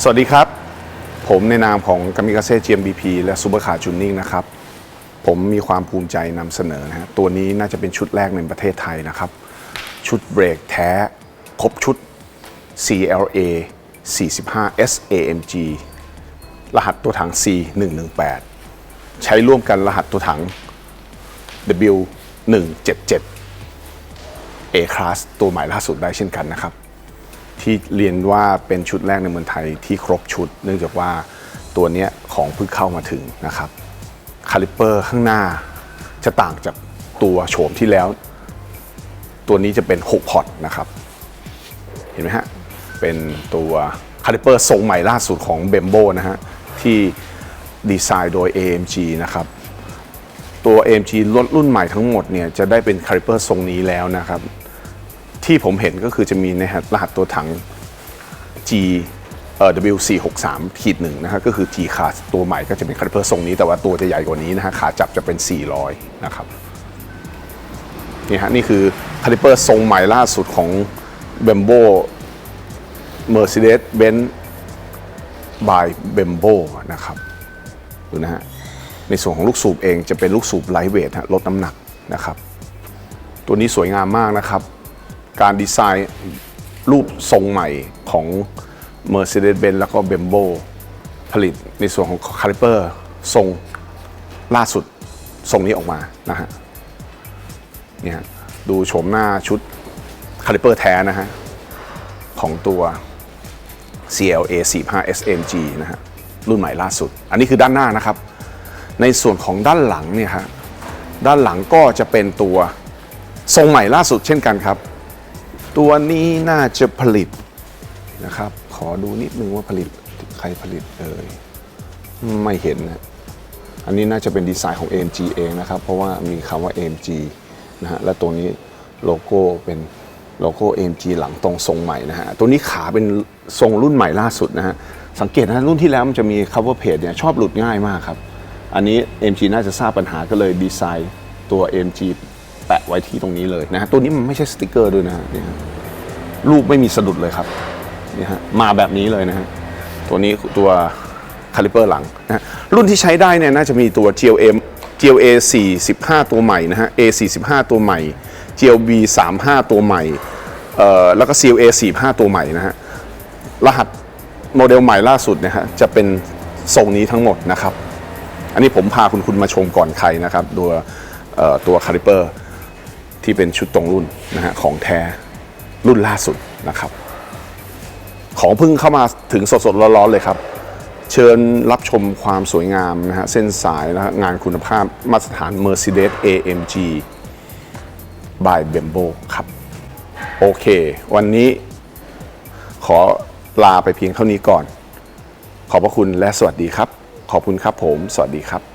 สวัสดีครับ ผมในนามของกามิกาเซ่ GMBP และซูเปอร์คาร์จูนิ่งนะครับ ผมมีความภูมิใจนำเสนอนะฮะตัวนี้น่าจะเป็นชุดแรกในประเทศไทยนะครับ ชุดเบรกแท้ ครบชุด CLA 45 SAMG รหัสตัวถัง C 118 ใช้ร่วมกันรหัสตัวถัง W 177 A Class ตัวใหม่ล่าสุดได้เช่นกันนะครับ ที่เรียนว่าเป็นชุดแรกในเมืองไทยที่ครบชุด เนื่องจากว่าตัวนี้ของเพิ่งเข้ามาถึงนะครับคาลิปเปอร์ข้างหน้าจะต่างจากตัวโฉมที่แล้ว ตัวนี้จะเป็น 6 พอร์ตนะครับ เห็นไหมฮะ เป็นตัวคาลิปเปอร์ทรงใหม่ล่าสุดของ b e m b o นะฮะ ที่ดีไซน์โดย AMG นะครับ ตัว AMG รุ่นรุ่นใหม่ทั้งหมดเนี่ยจะได้เป็นคาลิปเปอร์ทรงนี้แล้วนะครับ ที่ผมเห็นก็คือจะมีในรหัสตัวถัง G เอ่อ W463 ขีดหนึ่งนะฮะก็คือ G class ตัวใหม่ก็จะเป็นคาลิเปอร์ทรงนี้แต่ว่าตัวจะใหญ่กว่านี้นะฮะขาจับจะเป็น 400 นะครับนี่ฮะนี่คือคาลิเปอร์ทรงใหม่ล่าสุดของ b e m b o Mercedes-Benz by b e m b o นะครับดูนะฮะในส่วนของลูกสูบเองจะเป็นลูกสูบไลท์เวทฮะลดน้ำหนักนะครับ ตัวนี้สวยงามมากนะครับ การดีไซน์รูปทรงใหม่ของ Mercedes-Benz แล้วก็ b e m b o ผลิตในส่วนของคาลิเปอร์ทรงล่าสุดทรงนี้ออกมานะฮะเนี่ยดูโฉมหน้าชุดคาลิเปอร์แท้นะฮะ ของตัว CLA 45 SMG นะฮะ รุ่นใหม่ล่าสุด อันนี้คือด้านหน้านะครับ ในส่วนของด้านหลังเนี่ยฮะ ด้านหลังก็จะเป็นตัวทรงใหม่ล่าสุดเช่นกันครับ ตัวนี้น่าจะผลิตนะครับ ขอดูนิดนึงว่าผลิตใครผลิตเอ่ยไม่เห็นนะอันนี้น่าจะเป็นดีไซน์ของ AMG เองนะครับ เพราะว่ามีคำว่า AMG นะฮะและตัวนี้โลโก้เป็นโลโก้ AMG หลังตรงทรงใหม่นะฮะ ตัวนี้ขาเป็นทรงรุ่นใหม่ล่าสุดนะฮะ สังเกตนะรุ่นที่แล้วมันจะมี cover page เนี่ยชอบหลุดง่ายมากครับ อันนี้ AMG น่าจะทราบปัญหาก็เลยดีไซน์ตัว AMG ปะไว้ที่ตรงนี้เลยนะฮะตัวนี้มันไม่ใช่สติกเกอร์ด้วยนะฮะเนี่ยฮะรูปไม่มีสะดุดเลยครับนี่ฮะมาแบบนี้เลยนะฮะตัวนี้ตัวคาลิเปอร์หลังนะฮะรุ่นที่ใช้ได้เนี่ยน่าจะมีตัว GLM GLA 45 ตัวใหม่นะฮะ A 45ตัวใหม่ GLB 35ตัวใหม่เอ่อแล้วก็ CLA 45ตัวใหม่นะฮะรหัสโมเดลใหม่ล่าสุดนะฮะจะเป็นทรงนี้ทั้งหมดนะครับ อันนี้ผมพาคุณคุณมาชมก่อนใครนะครับ ตัวเอ่อตัวคาลิเปอร์ ที่เป็นชุดตรงรุ่นนะฮะของแท้รุ่นล่าสุดนะครับ ของเพิ่งเข้ามาถึงสดๆร้อนๆเลยครับ เชิญรับชมความสวยงามนะฮะเส้นสายและงานคุณภาพมาตรฐาน Mercedes AMG by Bembo ครับ โอเค วันนี้ขอลาไปเพียงเท่านี้ก่อน ขอบพระคุณและสวัสดีครับ ขอบคุณครับผม สวัสดีครับ